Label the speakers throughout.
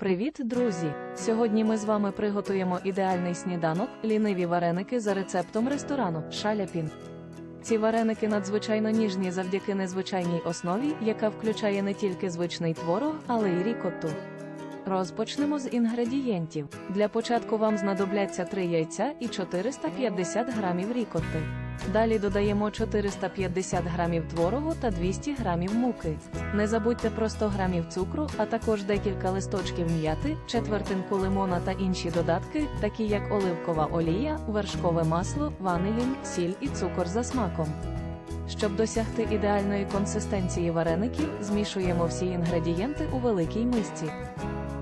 Speaker 1: Привіт, друзі! Сьогодні ми з вами приготуємо ідеальний сніданок, ліниві вареники за рецептом ресторану Шаляпін. Ці вареники надзвичайно ніжні завдяки незвичайній основі, яка включає не тільки звичний творог, але й рікотту. Розпочнемо з інгредієнтів. Для початку вам знадобляться 3 яйця і 450 грамів рікотти. Далі додаємо 450 грамів творогу та 200 грамів муки. Не забудьте про 100 грамів цукру, а також декілька листочків м'яти, четвертинку лимона та інші додатки, такі як оливкова олія, вершкове масло, ванилін, сіль і цукор за смаком. Щоб досягти ідеальної консистенції вареників, змішуємо всі інгредієнти у великій мисці.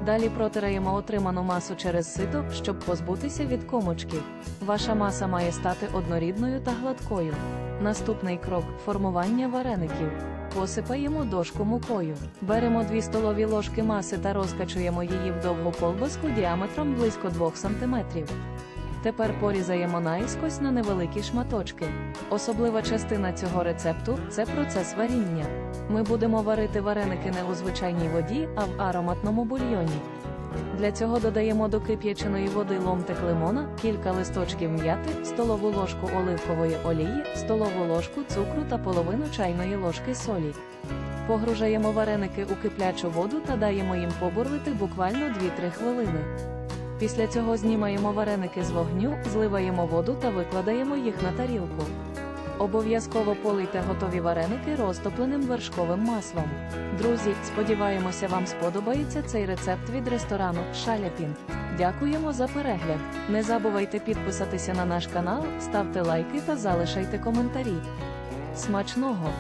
Speaker 1: Далі протираємо отриману масу через сито, щоб позбутися від комочків. Ваша маса має стати однорідною та гладкою. Наступний крок формування вареників. Посипаємо дошку мукою. Беремо 2 столові ложки маси та розкачуємо її в довгу колбаску діаметром близько 2 см. Тепер порізаємо наїскось на невеликі шматочки. Особлива частина цього рецепту це процес варіння. Ми будемо варити вареники не у звичайній воді, а в ароматному бульйоні. Для цього додаємо до кип'яченої води ломтик лимона, кілька листочків м'яти, столову ложку оливкової олії, столову ложку цукру та половину чайної ложки солі. Погружаємо вареники у киплячу воду та даємо їм побурлити буквально 2-3 хвилини. Після цього знімаємо вареники з вогню, зливаємо воду та викладаємо їх на тарілку. Обов'язково полийте готові вареники розтопленим вершковим маслом. Друзі, сподіваємося, вам сподобається цей рецепт від ресторану Шаляпін. Дякуємо за перегляд. Не забувайте підписатися на наш канал, ставте лайки та залишайте коментарі. Смачного!